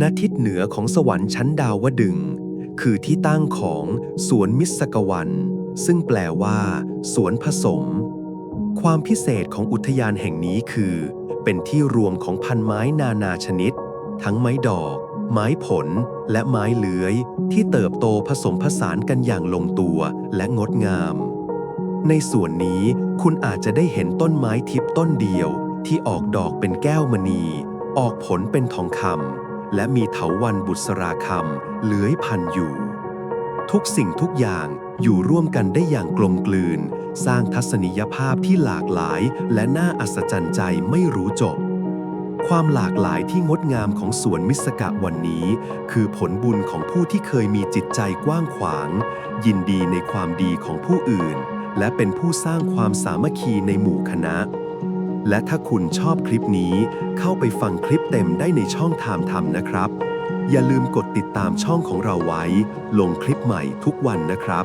ณทิศเหนือของสวรรค์ชั้นดาวดึง คือที่ตั้งของสวนมิสกวัน ซึ่งแปลว่าสวนผสม ความพิเศษของอุทยานแห่งนี้คือ เป็นที่รวมของพันไม้นานาชนิด ทั้งไม้ดอก ไม้ผล และไม้เลื้อย ที่เติบโตผสมผสานกันอย่างลงตัวและงดงาม ในส่วนนี้คุณอาจจะได้เห็นต้นไม้ทิพย์ต้นเดียว ที่ออกดอกเป็นแก้วมณี ออกผลเป็นทองคำ และมีเถาวันบุษราคำเลื้อยพันอยู่ ทุกสิ่งทุกอย่างอยู่ร่วมกันได้อย่างกลมกลืน สร้างทัศนียภาพที่หลากหลาย และน่าอัศจรรย์ใจไม่รู้จบ ความหลากหลายที่งดงามของสวนมิสกะวันนี้ คือผลบุญของผู้ที่เคยมีจิตใจกว้างขวาง ยินดีในความดีของผู้อื่น และเป็นผู้สร้างความสามัคคีในหมู่คณะ และถ้าคุณชอบคลิปนี้ เข้าไปฟังคลิปเต็มได้ในช่องไทม์ทำนะครับ อย่าลืมกดติดตามช่องของเราไว้ ลงคลิปใหม่ทุกวันนะครับ